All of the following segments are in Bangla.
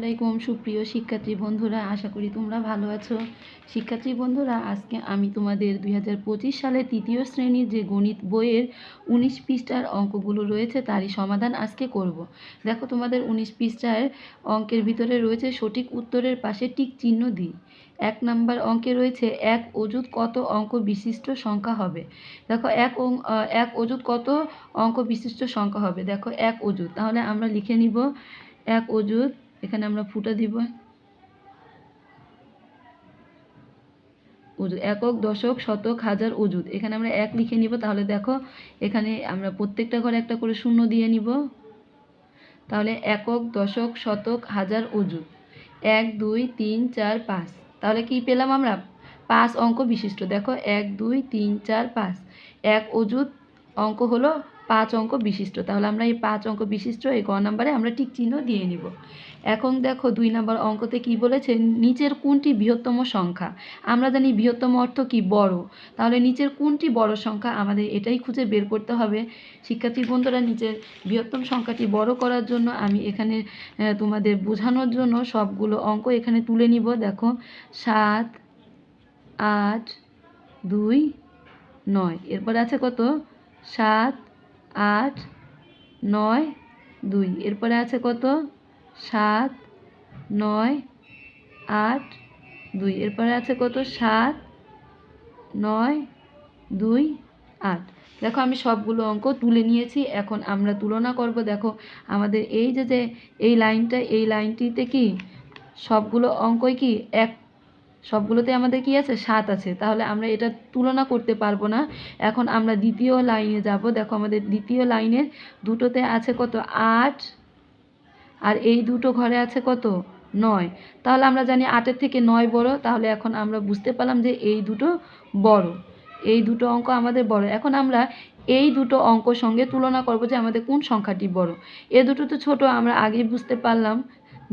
আলাইকুম, সুপ্রিয় শিক্ষার্থী বন্ধুরা, আশা করি তোমরা ভালো আছো। শিক্ষার্থী বন্ধুরা, আজকে আমি তোমাদের দুই সালে তৃতীয় শ্রেণির যে গণিত বইয়ের উনিশ পৃষ্ঠার অঙ্কগুলো রয়েছে, তারই সমাধান আজকে করব। দেখো তোমাদের উনিশ পৃষ্ঠার অঙ্কের ভিতরে রয়েছে সঠিক উত্তরের পাশে টিক চিহ্ন দিই এক নাম্বার অঙ্কে রয়েছে এক অজুত কত অঙ্ক বিশিষ্ট সংখ্যা হবে? দেখো এক এক অজুত কত অঙ্ক বিশিষ্ট সংখ্যা হবে? দেখো এক অজুত তাহলে আমরা লিখে নিব, এক অজুত এখানে আমরা ফুটা দিব। অজুত একক, দশক, শতক, হাজার অজুত এখানে আমরা এক লিখে নিব, তাহলে দেখো এখানে আমরা প্রত্যেকটা ঘরে একটা করে শূন্য দিয়ে নিব। তাহলে একক, দশক, শতক, হাজার অজুত এক, দুই, তিন, চার, পাঁচ। তাহলে কি পেলাম আমরা? পাঁচ অঙ্ক বিশিষ্ট। দেখো, এক, দুই, তিন, চার, পাঁচ। এক অজুত অঙ্ক হলো পাঁচ অঙ্ক বিশিষ্ট। তাহলে আমরা এই পাঁচ অঙ্ক বিশিষ্ট এই গ নাম্বারে আমরা টিক চিহ্ন দিয়ে নিব। এখন দেখো দুই নাম্বার অঙ্কতে কি বলেছে? নিচের কোনটি বৃহত্তম সংখ্যা? আমরা জানি বৃহত্তম অর্থ কি? বড়। তাহলে নিচের কোনটি বড় সংখ্যা? আমাদের এটাই খুঁজে বের করতে হবে। শিক্ষার্থী বন্ধুরা, নিচের বৃহত্তম সংখ্যাটি বড় করার জন্য আমি এখানে তোমাদের বোঝানোর জন্য সবগুলো অঙ্ক এখানে তুলে নিব। দেখো, সাত, আট, দুই, নয়। এরপরে আছে কত? সাত আট, নয়, দুই। এরপরে আছে কত? সাত, নয়, আট, দুই। এরপরে আছে কত? সাত, নয়, দুই, আট। দেখো, আমি সবগুলো অঙ্ক তুলে নিয়েছি। এখন আমরা তুলনা করব। দেখো, আমাদের এই যে যে, এই লাইনটা, এই লাইনটিতে কি? সবগুলো অঙ্কই কি এক সবগুলোতে আমাদের কি আছে? সাত আছে। তাহলে আমরা এটা তুলনা করতে পারব না। এখন আমরা দ্বিতীয় লাইনে যাব। দেখো আমাদের দ্বিতীয় লাইনের দুটোতে আছে কত? আট। আর এই দুটো ঘরে আছে কত? নয়। তাহলে আমরা জানি আটের থেকে নয় বড়। তাহলে এখন আমরা বুঝতে পারলাম যে এই দুটো বড়। এই দুটো অঙ্ক আমাদের বড়। এখন আমরা এই দুটো অঙ্ক সঙ্গে তুলনা করব যে আমাদের কোন সংখ্যাটি বড়। এ দুটো তো ছোট, আমরা আগেই বুঝতে পারলাম।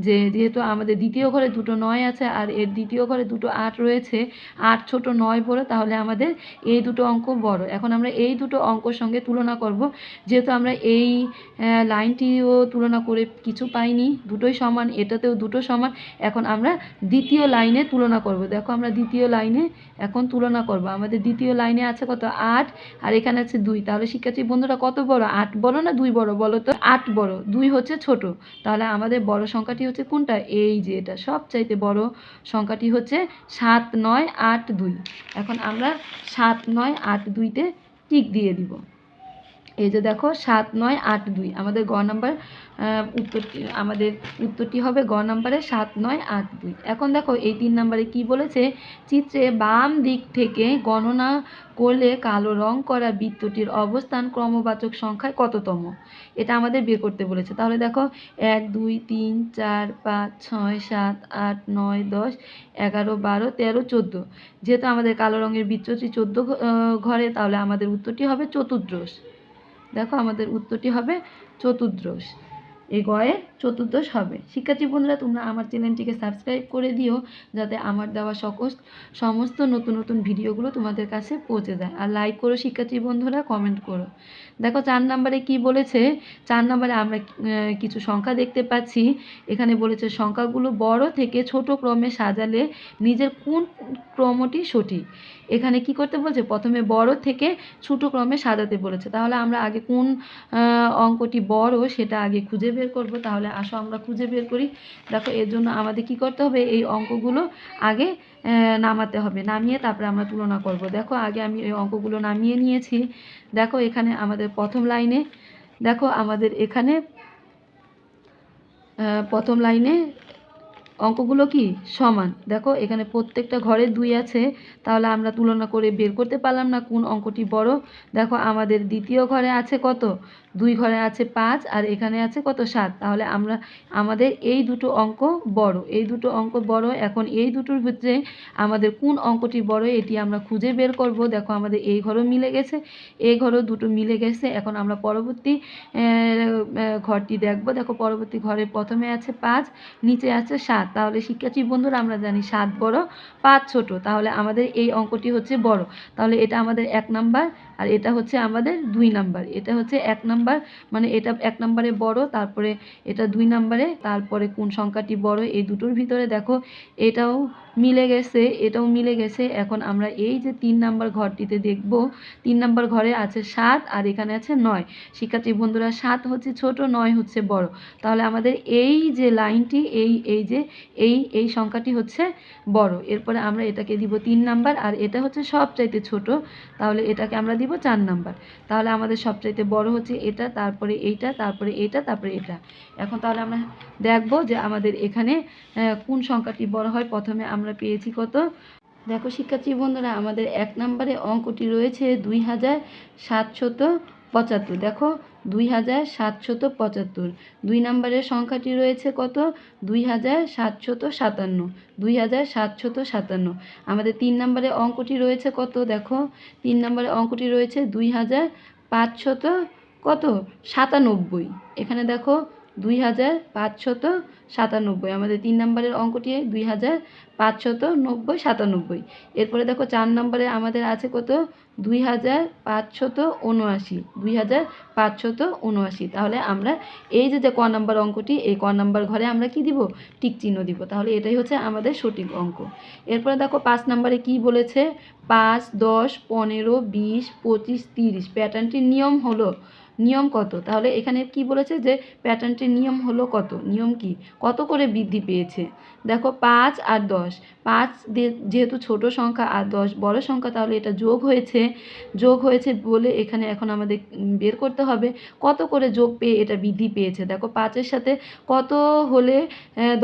যে যেহেতু আমাদের দ্বিতীয় ঘরে দুটো নয় আছে আর এর দ্বিতীয় ঘরে দুটো আট রয়েছে, আট ছোট নয় বড়, তাহলে আমাদের এই দুটো অঙ্ক বড়। এখন আমরা এই দুটো অঙ্কর সঙ্গে তুলনা করব। যেহেতু আমরা এই লাইনটিও তুলনা করে কিছু পাইনি, দুটোই সমান, এটাতেও দুটো সমান, এখন আমরা দ্বিতীয় লাইনে তুলনা করব। দেখো আমরা দ্বিতীয় লাইনে এখন তুলনা করব। আমাদের দ্বিতীয় লাইনে আছে কত? আট, আর এখানে আছে দুই। তাহলে শিক্ষার্থী বন্ধুরা কত বড়? আট বড় না দুই বড় বলো তো? আট বড়, দুই হচ্ছে ছোট। তাহলে আমাদের বড় সংখ্যাটি হচ্ছে কোনটা? এই যে এটা। সবচাইতে বড় সংখ্যাটি হচ্ছে সাত নয় আট দুই। এখন আমরা সাত নয় আট দুইতে টিক দিয়ে দিব। এই যে দেখো সাত নয় আট দুই। আমাদের গ নাম্বার উত্তরটি, আমাদের উত্তরটি হবে গ নাম্বারে সাত নয় আট দুই। এখন দেখো এই তিন নাম্বারে কি বলেছে? চিত্রে বাম দিক থেকে গণনা করলে কালো রং করা বৃত্তটির অবস্থান ক্রমবাচক সংখ্যায় কততম? এটা আমাদের বের করতে বলেছে। তাহলে দেখো এক, দুই, তিন, চার, পাঁচ, ছয়, সাত, আট, নয়, দশ, এগারো, বারো, তেরো, চোদ্দ। যেহেতু আমাদের কালো রঙের বৃত্তটি চোদ্দ ঘরে, তাহলে আমাদের উত্তরটি হবে চতুর্দশ। দেখো আমাদের উত্তরটি হবে চতুর্দশ। এই গয়ের চতুর্দশ হবে। শিক্ষার্থী বন্ধুরা তোমরা আমার চ্যানেলটিকে সাবস্ক্রাইব করে দিও যাতে আমার দেওয়া সকল সমস্ত নতুন নতুন ভিডিওগুলো তোমাদের কাছে পৌঁছে যায়। আর লাইক করো শিক্ষার্থী বন্ধুরা কমেন্ট করো। দেখো চার নাম্বারে কি বলেছে? চার নাম্বারে আমরা কিছু সংখ্যা দেখতে পাচ্ছি। এখানে বলেছে, সংখ্যাগুলো বড় থেকে ছোট ক্রমে সাজালে নিজের কোন ক্রমটি সঠিক? এখানে কি করতে বলছে? প্রথমে বড় থেকে ছোট ক্রমে সাজাতে বলেছে। তাহলে আমরা আগে কোন অঙ্কটি বড় সেটা আগে খুঁজে বের করব। তাহলে আসো, আমরা খুঁজে বের করি। দেখো, এর জন্য আমাদের কি করতে হবে? এই অঙ্কগুলো আগে নামাতে হবে। নামিয়ে তারপরে আমরা তুলনা করব। দেখো, আগে আমি এই অঙ্কগুলো নামিয়ে নিয়েছি। দেখো, এখানে আমাদের প্রথম লাইনে, দেখো, আমাদের এখানে প্রথম লাইনে অঙ্কগুলো কি? সমান। দেখো, এখানে প্রত্যেকটা ঘরে দুই আছে, তাহলে আমরা তুলনা করে বের করতে পারলাম না কোন অঙ্কটি বড়। দেখো, আমাদের দ্বিতীয় ঘরে আছে কত? দুই ঘরে আছে পাঁচ, আর এখানে আছে কত? সাত। তাহলে আমরা, আমাদের এই দুটো অঙ্ক বড়। এই দুটো অঙ্ক বড়, এখন এই দুটোর ভিতরে আমাদের কোন অঙ্কটি বড়, এটি আমরা খুঁজে বের করব। দেখো, আমাদের এই ঘরও মিলে গেছে, এই ঘরও দুটো মিলে গেছে। এখন আমরা পরবর্তী ঘরটি দেখব। দেখো, পরবর্তী ঘরে প্রথমে আছে পাঁচ, নিচে আছে সাত। সাত তাহলে শিক্ষার্থী বন্ধুরা, আমরা জানি সাত বড়, পাঁচ ছোট। তাহলে আমাদের এই অঙ্কটি হচ্ছে বড়। তাহলে এটা আমাদের এক নাম্বার আর এটা হচ্ছে আমাদের দুই নাম্বার। এটা হচ্ছে এক নাম্বার মানে এটা এক নাম্বারে বড়, তারপরে এটা দুই নাম্বারে, তারপরে কোন সংখ্যাটি বড়, এই দুটোর ভিতরে দেখো, এটাও মিলে গেছে, এটাও মিলে গেছে। এখন আমরা এই যে তিন নাম্বার ঘরটিতে দেখব, তিন নাম্বার ঘরে আছে সাত আর এখানে আছে নয়। শিক্ষার্থী বন্ধুরা, সাত হচ্ছে ছোট, নয় হচ্ছে বড়। তাহলে আমাদের এই যে লাইনটি, এই এই যে, এই এই সংখ্যাটি হচ্ছে বড়। এরপরে আমরা এটাকে দিব তিন নাম্বার, আর এটা হচ্ছে সবচাইতে ছোট। তাহলে এটাকে আমরা দিব চার নাম্বার। তাহলে আমাদের সবচাইতে বড় হচ্ছে এটা, তারপরে এইটা, তারপরে এটা তারপরে এটা। এখন তাহলে আমরা দেখব যে আমাদের এখানে কোন সংখ্যাটি বড় হয়। প্রথমে আমরা পেয়েছি কত? দেখো শিক্ষার্থী বন্ধুরা, আমাদের এক নম্বরে অঙ্কটি রয়েছে দুই হাজার সাতশত পঁচাত্তর। দেখো দুই হাজার সাতশত পঁচাত্তর। দুই নম্বরের সংখ্যাটি রয়েছে কত? দুই হাজার সাতশত সাতান্ন। দুই হাজার সাতশত সাতান্ন। আমাদের তিন নম্বরের অঙ্কটি রয়েছে কত? দেখো, তিন নম্বরের অঙ্কটি রয়েছে দুই হাজার পাঁচশত কত? সাতানব্বই। এখানে দেখো দুই হাজার পাঁচশত সাতানব্বই। আমাদের তিন নম্বরের অঙ্কটি দুই হাজার পাঁচশত নব্বই সাতানব্বই। এরপরে দেখো চার নম্বরে আমাদের আছে কত? দুই হাজার পাঁচশত উনআশি। দুই হাজার পাঁচশত উনআশি। তাহলে আমরা এই যে যে ক নম্বর অঙ্কটি, এই ক নম্বর ঘরে আমরা কি দিব? টিক চিহ্ন দিব। তাহলে এটাই হচ্ছে আমাদের সঠিক অঙ্ক। এরপরে দেখো পাঁচ নম্বরে কি বলেছে? পাঁচ, দশ, পনেরো, বিশ, পঁচিশ, তিরিশ। প্যাটার্নটির নিয়ম হলো নিয়ম কত? তাহলে এখানে কি বলেছে যে প্যাটার্নটির নিয়ম হলো কত? নিয়ম কি? কত করে বৃদ্ধি পেয়েছে? দেখো পাঁচ আর দশ। পাঁচ যেহেতু ছোট সংখ্যা আর দশ বড় সংখ্যা, তাহলে এটা যোগ হয়েছে। যোগ হয়েছে বলে এখানে এখন আমাদের বের করতে হবে। কত করে যোগ পেয়ে এটা বৃদ্ধি পেয়েছে? দেখো পাঁচের সাথে কত হলে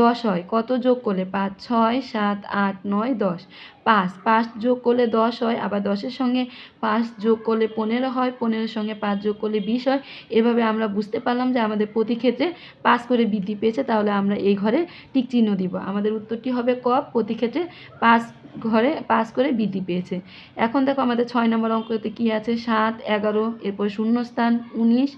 দশ হয়? কত যোগ করলে? পাঁচ, ছয়, সাত, আট, নয়, দশ। পাঁচ পাঁচ যোগ করলে দশ হয়, আবার দশের সঙ্গে পাঁচ যোগ করলে পনেরো হয়, পনেরোর সঙ্গে পাঁচ যোগ করলে বিশ হয়। এভাবে আমরা বুঝতে পারলাম যে আমাদের প্রতি ক্ষেত্রে পাঁচ করে বৃদ্ধি পেয়েছে, তাহলে আমরা এই ঘরে টিক চিহ্ন দিব। আমাদের উত্তরটি হবে ক, প্রতি ক্ষেত্রে পাঁচ ঘরে পাঁচ করে বৃদ্ধি পেয়েছে। এখন দেখো আমাদের ছয় নম্বর অঙ্কতে কি আছে? সাত, এগারো, এরপর শূন্যস্থান উনিশ,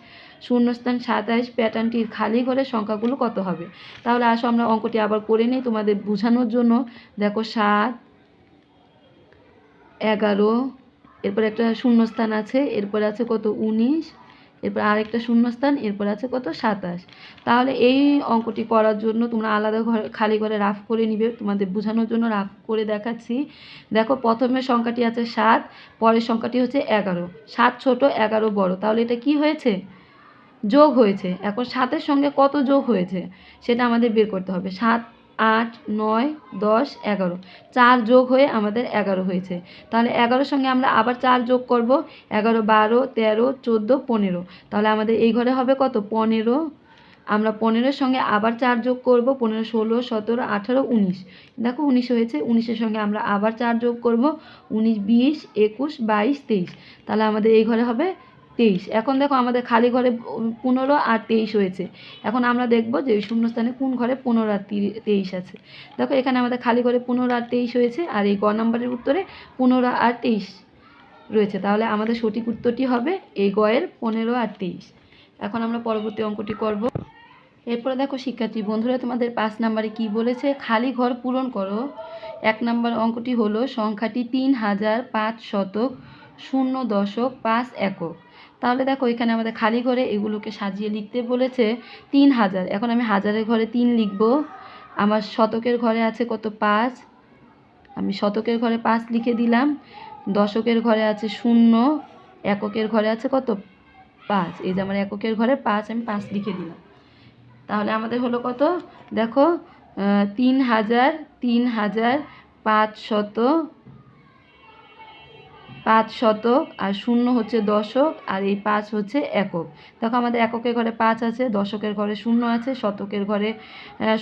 শূন্যস্থান সাতাইশ, প্যাটার্নটির খালি ঘরের সংখ্যাগুলো কত হবে? তাহলে আসো আমরা অঙ্কটি আবার করে নিই তোমাদের বোঝানোর জন্য। দেখো সাত এগারো, এরপর একটা শূন্যস্থান আছে, এরপর আছে কত? উনিশ, এরপর আরেকটা শূন্যস্থান, এরপর আছে কত? সাতাশ। তাহলে এই অঙ্কটি করার জন্য তোমরা আলাদা ঘরে, খালি ঘরে রাফ করে নিবে। তোমাদের বোঝানোর জন্য রাফ করে দেখাচ্ছি। দেখো প্রথমে সংখ্যাটি আছে সাত, পরের সংখ্যাটি হচ্ছে এগারো। সাত ছোট, এগারো বড়। তাহলে এটা কি হয়েছে? যোগ হয়েছে। এখন সাতের সঙ্গে কত যোগ হয়েছে? সেটা আমাদের বের করতে হবে। সাত আট, নয়, দশ, এগারো। চার যোগ হয়ে আমাদের এগারো হয়েছে। তাহলে এগারোর সঙ্গে আমরা আবার চার যোগ করব। এগারো, বারো, তেরো, চোদ্দ, পনেরো। তাহলে আমাদের এই ঘরে হবে কত? পনেরো। আমরা পনেরোর সঙ্গে আবার চার যোগ করব। পনেরো, ষোলো, সতেরো, আঠারো, উনিশ। দেখো উনিশ হয়েছে। উনিশের সঙ্গে আমরা আবার চার যোগ করব। উনিশ, বিশ, একুশ, বাইশ, তেইশ। তাহলে আমাদের এই ঘরে হবে তেইশ। এখন দেখো আমাদের খালি ঘরে পনেরো আর তেইশ হয়েছে। এখন আমরা দেখব যে ওই শূন্যস্থানে কোন ঘরে পনেরো আর তেইশ আছে। দেখো এখানে আমাদের খালি ঘরে পনেরো আর তেইশ হয়েছে আর এই গ নম্বরের উত্তরে পনেরো আর তেইশ রয়েছে। তাহলে আমাদের সঠিক উত্তরটি হবে এই গয়ের পনেরো আর তেইশ। এখন আমরা পরবর্তী অঙ্কটি করব। এরপরে দেখো শিক্ষার্থী, বন্ধুরা তোমাদের পাঁচ নাম্বারে কি বলেছে? খালি ঘর পূরণ করো। এক নাম্বার অঙ্কটি হলো, সংখ্যাটি তিন হাজার পাঁচ শতক শূন্য দশক পাঁচ একক। তাহলে দেখো এখানে আমাদের খালি ঘরে এগুলোকে সাজিয়ে লিখতে বলেছে তিন হাজার। এখন আমি হাজারের ঘরে তিন লিখব। আমার শতকের ঘরে আছে কত? পাঁচ। আমি শতকের ঘরে পাঁচ লিখে দিলাম। দশকের ঘরে আছে শূন্য। এককের ঘরে আছে কত? পাঁচ। এই যে আমার এককের ঘরে পাঁচ, আমি পাঁচ লিখে দিলাম। তাহলে আমাদের হলো কত? দেখো তিন হাজার তিন হাজার পাঁচ শত পাঁচ শতক আর শূন্য হচ্ছে দশক আর এই পাঁচ হচ্ছে একক। দেখো আমাদের এককের ঘরে পাঁচ আছে, দশকের ঘরে শূন্য আছে, শতকের ঘরে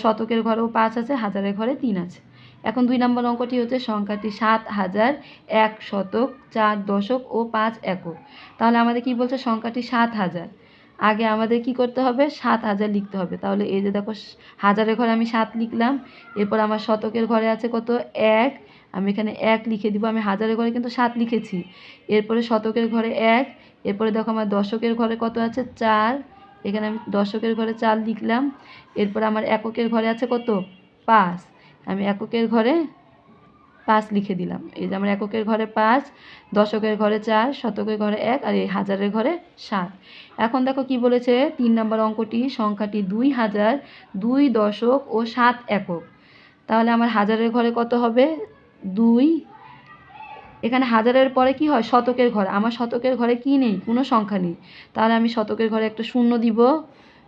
শতকের ঘরেও পাঁচ আছে, হাজারের ঘরে তিন আছে। এখন দুই নম্বর অঙ্কটি হচ্ছে সংখ্যাটি সাত হাজার এক শতক চার দশক ও পাঁচ একক। তাহলে আমাদের কি বলছে? সংখ্যাটি সাত হাজার। আগে আমাদের কি করতে হবে? সাত হাজার লিখতে হবে। তাহলে এই যে দেখো, হাজারের ঘরে আমি সাত লিখলাম, এরপর আমার শতকের ঘরে আছে কত? এক আমি এখানে এক লিখে দিব, আমি হাজারের ঘরে কিন্তু সাত লিখেছি। এরপরে শতকের ঘরে এক, এরপরে দেখো আমার দশকের ঘরে কত আছে? চার। এখানে আমি দশকের ঘরে চার লিখলাম। এরপর আমার এককের ঘরে আছে কত? পাঁচ। আমি এককের ঘরে পাঁচ লিখে দিলাম। এই যে আমার এককের ঘরে পাঁচ, দশকের ঘরে চার, শতকের ঘরে এক আর এই হাজারের ঘরে সাত। এখন দেখো কি বলেছে? তিন নম্বর অঙ্কটি, সংখ্যাটি দুই হাজার, দুই দশক ও সাত একক। তাহলে আমার হাজারের ঘরে কত হবে? দুই, এখানে হাজারের পরে কি হয়? শতকের ঘর। আমার শতকের ঘরে কি নেই? কোনো সংখ্যা নেই। তাহলে আমি শতকের ঘরে একটা শূন্য দিব।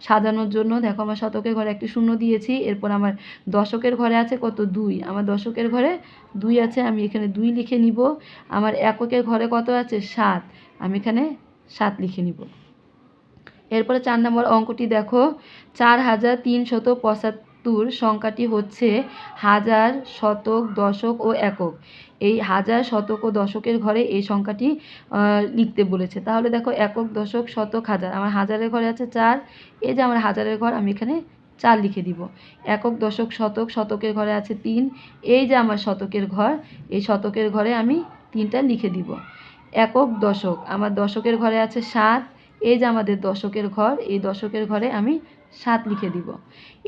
সাজানোর জন্য দেখো আমার শতকের ঘরে একটি শূন্য দিয়েছি। এরপর আমার দশকের ঘরে আছে কত? দুই। আমার দশকের ঘরে দুই আছে, আমি এখানে দুই লিখে নিব। আমার এককের ঘরে কত আছে? সাত। আমি এখানে সাত লিখে নিব। এরপরে চার নম্বর অঙ্কটি দেখো। চার হাজার তিনশত পঁচাত্তর সংখ্যাটি হচ্ছে হাজার শতক, দশক ও একক। এই হাজার শতক ও দশকের ঘরে এই সংখ্যাটি লিখতে বলেছে। তাহলে দেখো একক, দশক, শতক, হাজার। আমার হাজারের ঘরে আছে চার। এই যে আমার হাজারের ঘর, আমি এখানে চার লিখে দিব। একক, দশক, শতক, শতকের ঘরে আছে তিন। এই যে আমার শতকের ঘর, এই শতকের ঘরে আমি তিনটা লিখে দিব। একক, দশক। আমার দশকের ঘরে আছে সাত। এই যে আমাদের দশকের ঘর, এই দশকের ঘরে আমি সাত লিখে দিব।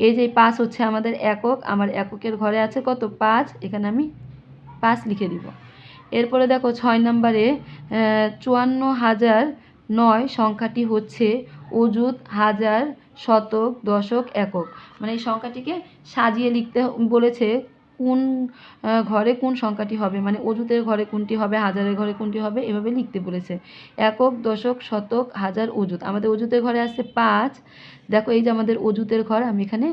এই যে পাঁচ হচ্ছে আমাদের একক, আমার এককের ঘরে আছে কত? পাঁচ, এখানে আমি পাঁচ লিখে দিব। এরপরে দেখো ছয় নম্বরে চুয়ান্ন হাজার নয় সংখ্যাটি হচ্ছে অযুত হাজার শতক দশক একক। মানে এই সংখ্যাটিকে সাজিয়ে লিখতে বলেছে কোন ঘরে কোন সংখ্যাটি হবে? মানে অযুতের ঘরে কোনটি হবে, হাজারের ঘরে কোনটি হবে, এভাবে লিখতে বলেছে। একক, দশক, শতক, হাজার অযুত। আমাদের অযুতের ঘরে আছে পাঁচ। দেখো এই যে আমাদের অযুতের ঘর, আমি এখানে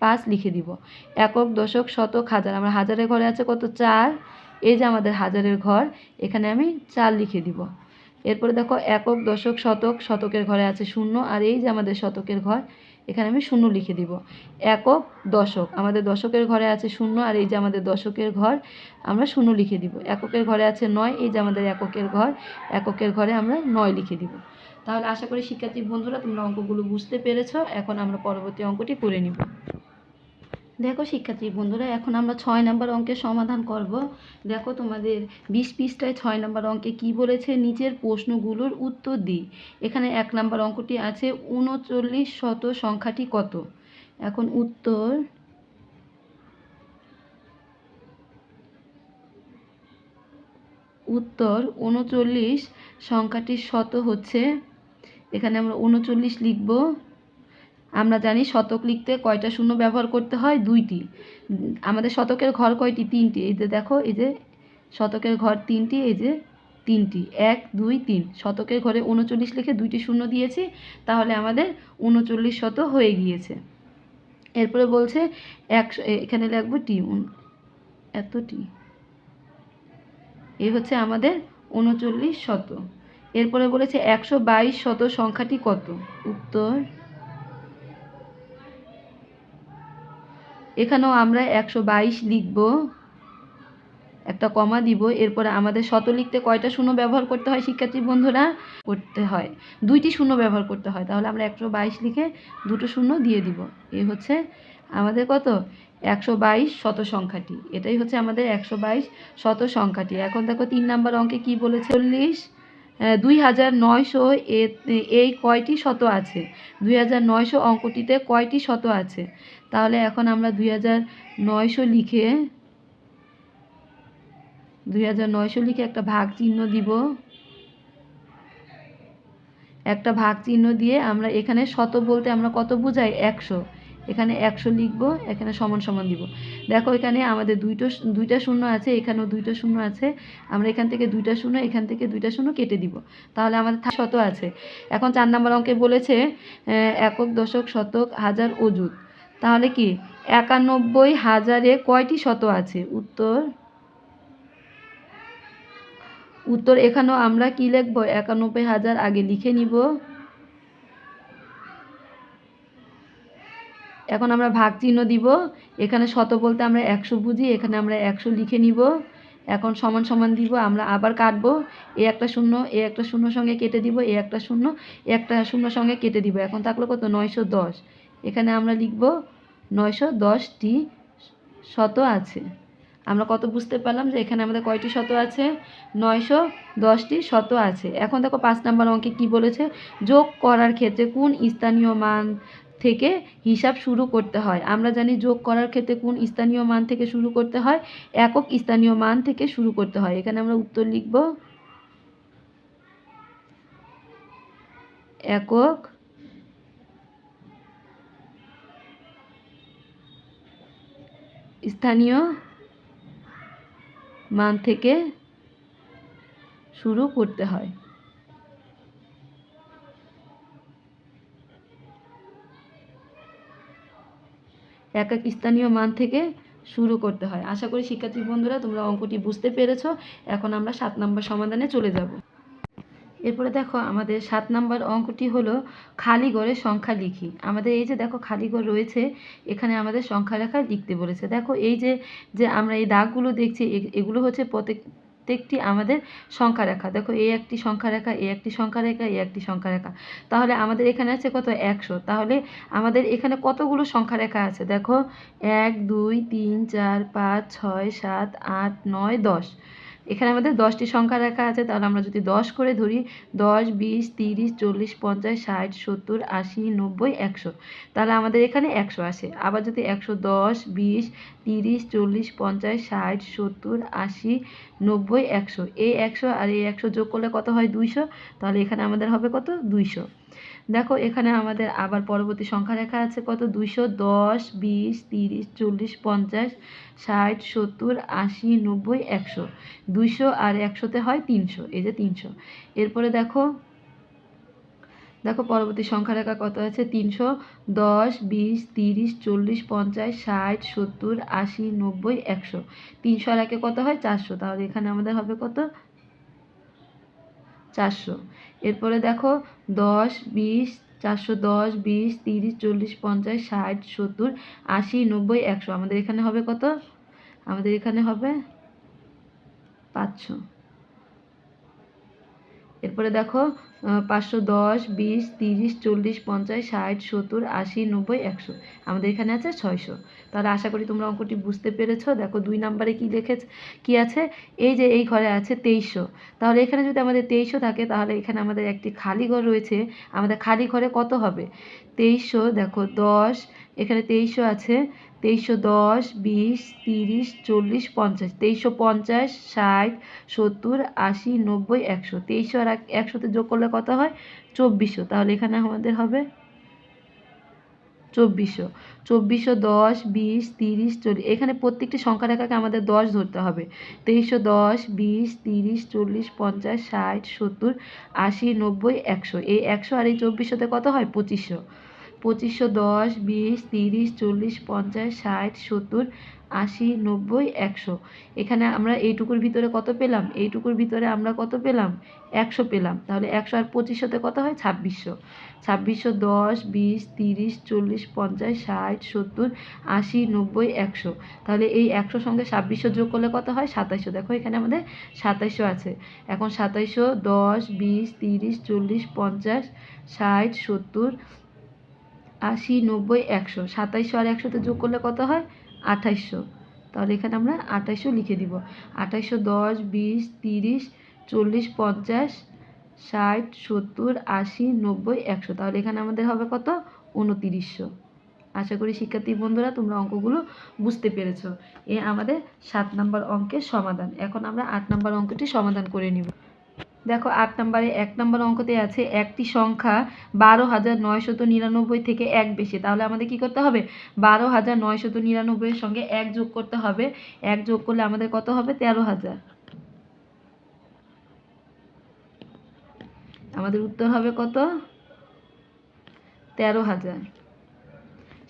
পাঁচ লিখে দিব। একক, দশক, শতক, হাজার। আমার হাজারের ঘরে আছে কত? চার। এই যে আমাদের হাজারের ঘর, এখানে আমি চার লিখে দিব। এরপরে দেখো, একক, দশক, শতক, শতকের ঘরে আছে শূন্য। আর এই যে আমাদের শতকের ঘর এখানে আমি শূন্য লিখে দিব। একক দশক, আমাদের দশকের ঘরে আছে শূন্য আর এই যে আমাদের দশকের ঘর, আমরা শূন্য লিখে দিব। এককের ঘরে আছে নয়, এই যে আমাদের এককের ঘর, এককের ঘরে আমরা নয় লিখে দিব। তাহলে আশা করি শিক্ষার্থী বন্ধুরা তোমরা অঙ্কগুলো বুঝতে পেরেছ। এখন আমরা পরবর্তী অঙ্কটি করে নিব। দেখো শিক্ষার্থী বন্ধুরা, এখন আমরা ছয় নাম্বার অঙ্কের সমাধান করব। দেখো তোমাদের বিশ পৃষ্ঠায় ছয় নাম্বার অঙ্কে কি বলেছে? নিচের প্রশ্নগুলোর উত্তর দিই এখানে এক নম্বর অঙ্কটি আছে, উনচল্লিশ শত সংখ্যাটি কত? এখন উত্তর উত্তর, উনচল্লিশ সংখ্যাটির শত হচ্ছে। এখানে আমরা উনচল্লিশ লিখব। আমরা জানি শতক লিখতে কয়টা শূন্য ব্যবহার করতে হয়? দুইটি। আমাদের শতকের ঘর কয়টি? তিনটি। এই যে দেখো, এই যে শতকের ঘর তিনটি, এই যে তিনটি। এক, দুই, তিন। শতকের ঘরে উনচল্লিশ লিখে দুইটি শূন্য দিয়েছি, তাহলে আমাদের উনচল্লিশ শত হয়ে গিয়েছে। এরপরে বলছে একশো এখানে লিখব টি, উন- এত টি। এই হচ্ছে আমাদের উনচল্লিশ শত এরপরে বলেছে একশো বাইশ শত সংখ্যাটি কত? উত্তর এখানেও আমরা একশো বাইশ লিখব, একটা কমা দিব, এরপরে আমাদের শত লিখতে কয়টা শূন্য ব্যবহার করতে হয় শিক্ষার্থী বন্ধুরা? করতে হয়, দুইটি শূন্য ব্যবহার করতে হয়, তাহলে আমরা একশো বাইশ লিখে দুটো শূন্য দিয়ে দিব, এই হচ্ছে আমাদের কত? একশো বাইশ শত সংখ্যাটি এটাই হচ্ছে আমাদের একশো বাইশ শত সংখ্যাটি এখন দেখো তিন নাম্বার অঙ্কে কি বলেছে? চল্লিশ দুই হাজার নয়শো এই কয়টি শত আছে? দুই হাজার নয়শো অঙ্কটিতে কয়টি শত আছে? তাহলে এখন আমরা দুই হাজার নয়শো লিখে, দুই হাজার নয়শো লিখে একটা ভাগ চিহ্ন দিব। একটা ভাগ চিহ্ন দিয়ে আমরা এখানে শত বলতে আমরা কত বোঝাই? একশো। এখানে একশো লিখব, এখানে সমান সমান দিব। দেখো এখানে আমাদের দুইটো, দুইটা শূন্য আছে, এখানেও দুইটা শূন্য আছে। আমরা এখান থেকে দুইটা শূন্য, এখান থেকে দুইটা শূন্য কেটে দিব। তাহলে আমাদের শত আছে। এখন চার নাম্বার অঙ্কে বলেছে একক দশক শতক হাজার অযুত। তাহলে কি একানব্বই হাজারে কয়টি শত আছে? উত্তর। উত্তর এখানেও আমরা কি লিখব? একানব্বই হাজার আগে লিখে নিব। এখন আমরা ভাগ চিহ্ন দিব। এখানে শত বলতে আমরা একশো বুঝি, এখানে আমরা একশো লিখে নিব। এখন সমান সমান দিব, আমরা আবার কাটবো। এ একটা শূন্য, এ একটা শূন্য সঙ্গে কেটে দিব, এ একটা শূন্য একটা শূন্য সঙ্গে কেটে দিব। এখন থাকল কত? নয়শো দশ। এখানে আমরা লিখব নয়শো দশটি শত আছে। আমরা কত বুঝতে পারলাম যে এখানে আমাদের কয়টি শত আছে? নয়শো দশটি শত আছে। এখন দেখো পাঁচ নাম্বার অঙ্কে কি বলেছে? যোগ করার ক্ষেত্রে কোন স্থানীয় মান থেকে হিসাব শুরু করতে হয়? আমরা জানি যোগ করার ক্ষেত্রে কোন স্থানীয় মান থেকে শুরু করতে হয়? একক স্থানীয় মান থেকে শুরু করতে হয়। এখানে আমরা উত্তর লিখব একক স্থানীয় মান থেকে শুরু করতে হয়। এক এক স্থানীয় মান থেকে শুরু করতে হয়। আশা করি শিক্ষার্থী বন্ধুরা তোমরা অঙ্কটি বুঝতে পেরেছ। এখন আমরা সাত নম্বর সমাধানে চলে যাব। এরপরে দেখো আমাদের সাত নাম্বার অঙ্কটি হলো খালি ঘরের সংখ্যা লিখি। আমাদের এই যে দেখো খালি ঘর রয়েছে, এখানে আমাদের সংখ্যা রেখা লিখতে বলেছে। দেখো এই যে যে আমরা এই দাগগুলো দেখছি এগুলো হচ্ছে প্রত্যেকটি আমাদের সংখ্যা রেখা। দেখো এই একটি সংখ্যা রেখা এই একটি সংখ্যা রেখা এই একটি সংখ্যা রেখা। তাহলে আমাদের এখানে আছে কত? একশো। তাহলে আমাদের এখানে কতগুলো সংখ্যা রেখা আছে? দেখো, এক, দুই, তিন, চার, পাঁচ, ছয়, সাত, আট, নয়, দশ। এখানে আমাদের দশটি সংখ্যা রেখা আছে, তাহলে আমরা যদি দশ করে ধরি, দশ, বিশ, তিরিশ, চল্লিশ, পঞ্চাশ, ষাট, সত্তর, আশি, নব্বই, একশো। তাহলে আমাদের এখানে একশো আসে। আবার যদি একশো দশ, বিশ, তিরিশ, চল্লিশ, পঞ্চাশ, ষাট, সত্তর, আশি, নব্বই, একশো। এই একশো আর এই একশো যোগ করলে কত হয়? দুইশো। তাহলে এখানে আমাদের হবে কত? দুইশো। দেখো, এখানে আমাদের আবার পরবর্তী সংখ্যা রেখা আছে কত? দুইশো দশ, বিশ, তিরিশ, চল্লিশ, পঞ্চাশ, ষাট, সত্তর, আশি, নব্বই, একশো। দুইশো আর একশোতে হয় তিনশো, এই যে তিনশো। এরপরে দেখো দেখো পরবর্তী সংখ্যা রেখা কত আছে? তিনশো দশ, বিশ, তিরিশ, চল্লিশ, পঞ্চাশ, ষাট, সত্তর, আশি, নব্বই, একশো। তিনশো আর একে কত হয়? চারশো। তাহলে এখানে আমাদের হবে কত? চারশো। এরপরে দেখো, দশ, বিশ, চারশো দশ, বিশ, তিরিশ, চল্লিশ, পঞ্চাশ, ষাট, সত্তর, আশি, নব্বই, একশো। আমাদের এখানে হবে কত? আমাদের এখানে হবে পাঁচশো। এরপরে দেখো পাঁচশো দশ, বিশ, তিরিশ, চল্লিশ, পঞ্চাশ, ষাট, সত্তর, আশি, নব্বই, একশো। আমাদের এখানে আছে ছয়শো। তাহলে আশা করি তোমরা অঙ্কটি বুঝতে পেরেছ। দেখো দুই নম্বরে কি লিখেছে, কি আছে? এই যে এই ঘরে আছে তেইশশো। তাহলে এখানে যদি আমাদের তেইশশো থাকে, তাহলে এখানে আমাদের একটি খালি ঘর রয়েছে। আমাদের খালি ঘরে কত হবে? তেইশশো, দেখো দশ, এখানে তেইশশো আছে। তেইশশো দশ, বিশ, তিরিশ, চল্লিশ, পঞ্চাশ। তেইশশো পঞ্চাশ, ষাট, সত্তর, আশি, নব্বই, একশো। তেইশশো আর এক- একশোতে যোগ করলে কত হয়? চব্বিশশো। তাহলে এখানে আমাদের হবে চব্বিশশো। চব্বিশশো দশ, বিশ, তিরিশ, চল্লিশ। এখানে প্রত্যেকটি সংখ্যা রেখাকে আমাদের দশ ধরতে হবে। তেইশশো দশ, বিশ, তিরিশ, চল্লিশ, পঞ্চাশ, ষাট, সত্তর, আশি, নব্বই, একশো। এই একশো আর এই চব্বিশশোতে কত হয়? পঁচিশশো। পঁচিশশো দশ, বিশ, তিরিশ, চল্লিশ, পঞ্চাশ, ষাট, সত্তর, আশি, নব্বই, একশো। এখানে আমরা এইটুকুর ভিতরে কত পেলাম? এইটুকুর ভিতরে আমরা কত পেলাম? একশো পেলাম। তাহলে একশো আর পঁচিশশোতে কত হয়? ছাব্বিশশো। ছাব্বিশশো দশ, বিশ, তিরিশ, চল্লিশ, পঞ্চাশ, ষাট, সত্তর, আশি, নব্বই, একশো। তাহলে এই একশোর সঙ্গে ছাব্বিশশো যোগ করলে কত হয়? সাতাইশশো। দেখো এখানে আমাদের সাতাইশশো আছে। এখন সাতাইশশো দশ, বিশ, তিরিশ, চল্লিশ, পঞ্চাশ, ষাট, সত্তর আশি, নব্বই, একশো। সাতাইশশো আর একশোতে যোগ করলে কত হয়? আঠাইশশো। তাহলে এখানে আমরা আঠাইশশো লিখে দিব। আঠাইশশো দশ, বিশ, তিরিশ, চল্লিশ, পঞ্চাশ, ষাট, সত্তর, আশি, নব্বই, একশো। তাহলে এখানে আমাদের হবে কত? উনতিরিশশো। আশা করি শিক্ষার্থী বন্ধুরা, তোমরা অঙ্কগুলো বুঝতে পেরেছ। এ আমাদের সাত নম্বর অঙ্কের সমাধান। এখন আমরা আট নম্বর অঙ্কটি সমাধান করে নিব। দেখো আট নম্বরে, এক নম্বর অঙ্কতে আছে একটি সংখ্যা বারো হাজার নয়শত নিরানব্বই থেকে এক বেশি। তাহলে আমাদের কি করতে হবে? বারো হাজার নয়শত নিরানব্বইয়ের সঙ্গে এক যোগ করতে হবে। এক যোগ করলে আমাদের কত হবে? তেরো হাজার। আমাদের উত্তর হবে কত? তেরো হাজার।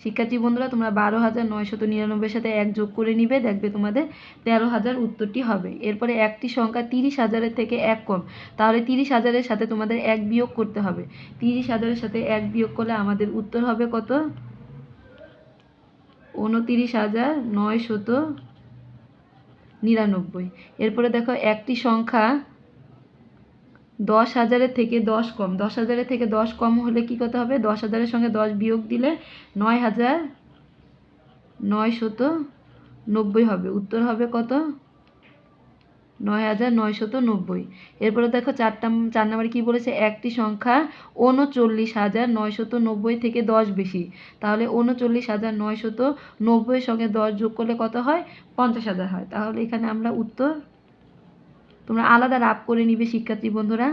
শিক্ষার্থী বন্ধুরা, তোমরা বারো হাজার নয়শত নিরানব্বইয়ের সাথে এক যোগ করে নিবে, দেখবে তোমাদের তেরো হাজার উত্তরটি হবে। এরপরে একটি সংখ্যা তিরিশ হাজারের থেকে এক কম, তাহলে তিরিশ হাজারের সাথে তোমাদের এক বিয়োগ করতে হবে। তিরিশ হাজারের সাথে এক বিয়োগ করলে আমাদের উত্তর হবে কত? উনতিরিশ হাজার নয়শত নিরানব্বই। এরপরে দেখো একটি সংখ্যা দশ হাজারের থেকে দশ কম। দশ হাজারের থেকে দশ কম হলে কি করতে হবে? দশ হাজারের সঙ্গে দশ বিয়োগ দিলে নয় হাজার নয়শত নব্বই হবে। উত্তর হবে কত? নয় হাজার নয়শত নব্বই। এরপরে দেখো চারটা চার নম্বরে কী বলেছে? একটি সংখ্যা উনচল্লিশ হাজার নয়শত নব্বই থেকে দশ বেশি। তাহলে উনচল্লিশ হাজার নয়শত নব্বইয়ের সঙ্গে দশ যোগ করলে কত হয়? পঞ্চাশ হাজার হয়। তাহলে এখানে আমরা উত্তর তোমরা আলাদা রাপ করে নিবে, শিক্ষার্থী বন্ধুরা।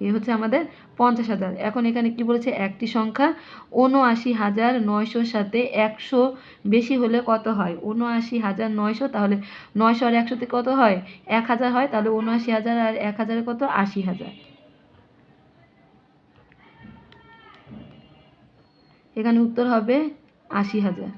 এ হচ্ছে আমাদের পঞ্চাশ হাজার। এখন এখানে কি বলেছে? একটি সংখ্যা উনআশি হাজার নয়শোর সাথে একশো বেশি হলে কত হয়? উনআশি হাজার নয়শো, তাহলে নয়শো আর একশোতে কত হয়? এক হাজার হয়, তাহলে উনআশি হাজার আর এক হাজারে কত? আশি হাজার। এখানে উত্তর হবে আশি হাজার।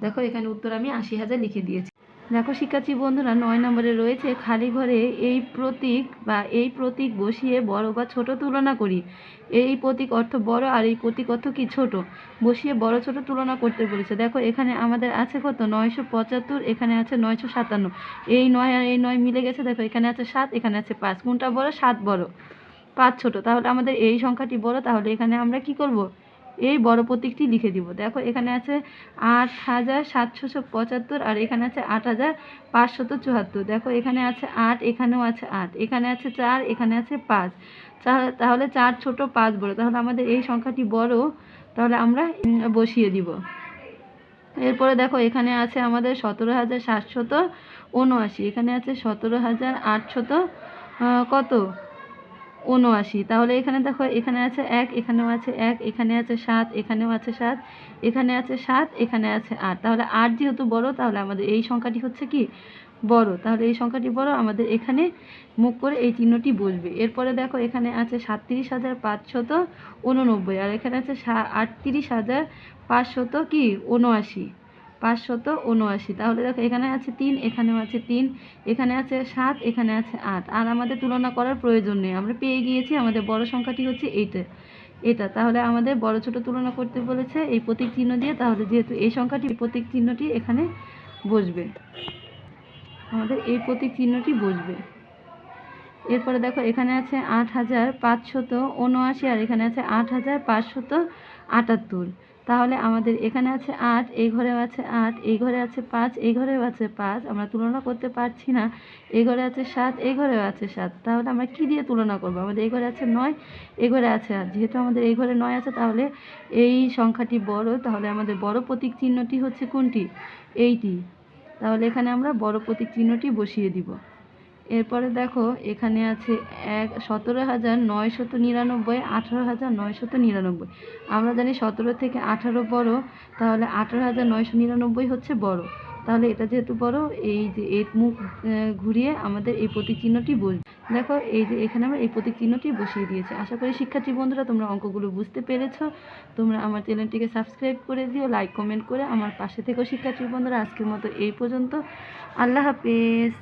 দেখো, এখানে উত্তর আমি আশি হাজার লিখে দিয়েছি। দেখো শিক্ষার্থী বন্ধুরা, নয় নম্বরে রয়েছে খালি ঘরে এই প্রতীক বা এই প্রতীক বসিয়ে বড় বা ছোট তুলনা করি। এই প্রতীক অর্থ বড় আর এই প্রতীক অর্থ কি ছোট? বসিয়ে বড় ছোট তুলনা করতে বলেছে। দেখো, এখানে আমাদের আছে কত? নয়শো পঁচাত্তর, এখানে আছে নয়শো সাতান্ন। এই নয় আর এই নয় মিলে গেছে, দেখো, এখানে আছে সাত, এখানে আছে পাঁচ। কোনটা বড়? সাত বড়। পাঁচ ছোট। তাহলে আমাদের এই সংখ্যাটি বড়, তাহলে এখানে আমরা কি করব? এই বড় প্রতীকটি লিখে দিব। দেখো, এখানে আছে আট হাজার সাতশোশো পঁচাত্তর আর এখানে আছে আট হাজার পাঁচশত চুয়াত্তর। দেখো, এখানে আছে আট, এখানেও আছে আট, এখানে আছে চার, এখানে আছে পাঁচ। তাহলে চার ছোট পাঁচ বড়। তাহলে আমাদের এই সংখ্যাটি বড়, তাহলে আমরা বসিয়ে দিব। এরপরে দেখো, এখানে আছে আমাদের সতেরো হাজার সাতশত উনআশি, এখানে আছে সতেরো হাজার আটশত কত? উনআশি তাহলে এখানে দেখো, এখানে আছে এক, এখানেও আছে এক, এখানে আছে সাত, এখানেও আছে সাত, এখানে আছে সাত, এখানে আছে আট। তাহলে আট যেহেতু বড়, তাহলে আমাদের এই সংখ্যাটি হচ্ছে কি? বড়। তাহলে এই সংখ্যাটি বড়, আমাদের এখানে মুখ করে এই চিহ্নটি বসবে এরপরে দেখো, এখানে আছে সাতত্রিশ হাজার পাঁচশত উননব্বই আর এখানে আছে সা- আটত্রিশ হাজার পাঁচশত কি? উনআশি পাঁচশত উনআশি। তাহলে দেখো, এখানে আছে তিন, এখানেও আছে তিন, এখানে আছে সাত, এখানে আছে আট। আর আমাদের তুলনা করার প্রয়োজন নেই। আমরা পেয়ে গিয়েছি, আমাদের বড় সংখ্যাটি হচ্ছে এইটা, এটা। তাহলে আমাদের বড় ছোট তুলনা করতে বলেছে এই প্রতীক চিহ্ন দিয়ে। তাহলে যেহেতু এই সংখ্যাটি প্রতীক চিহ্নটি এখানে বসবে। আমাদের এই প্রতীক চিহ্নটি বসবে। এরপরে দেখো, এখানে আছে আট হাজার পাঁচশত উনআশি আর এখানে আছে আট হাজার পাঁচশত আটাত্তর। তাহলে আমাদের এখানে আছে আট, এই ঘরেও আছে আট, এই ঘরে আছে পাঁচ, এই ঘরেও আছে পাঁচ। আমরা তুলনা করতে পারছি না। এই ঘরে আছে সাত, এই ঘরেও আছে সাত। তাহলে আমরা কি দিয়ে তুলনা করব? আমাদের এই ঘরে আছে নয়, এই ঘরে আছে আট। যেহেতু আমাদের এই ঘরে নয় আছে, তাহলে এই সংখ্যাটি বড়। তাহলে আমাদের বড় প্রতীক চিহ্নটি হচ্ছে কোনটি? এইটি। তাহলে এখানে আমরা বড় প্রতীক চিহ্নটি বসিয়ে দিব। এরপরে দেখো, এখানে আছে এক, সতেরো হাজার নয়শত নিরানব্বই, আঠারো হাজার নয়শত নিরানব্বই। আমরা জানি সতেরো থেকে আঠারো বড়, তাহলে আঠারো হাজার নয়শো নিরানব্বই হচ্ছে বড়। তাহলে এটা যেহেতু বড়, এই যে এর মুখ ঘুরিয়ে আমাদের এই প্রতীক চিহ্নটি বসবে দেখো, এই যে এখানে আমরা এই প্রতীক চিহ্নটি বসিয়ে দিয়েছি। আশা করি শিক্ষার্থী বন্ধুরা, তোমরা অঙ্কগুলো বুঝতে পেরেছ। তোমরা আমার চ্যানেলটিকে সাবস্ক্রাইব করে দিও, লাইক, কমেন্ট করে আমার পাশে থেকেও শিক্ষার্থী বন্ধুরা। আজকের মতো এই পর্যন্ত। আল্লাহ হাফেজ।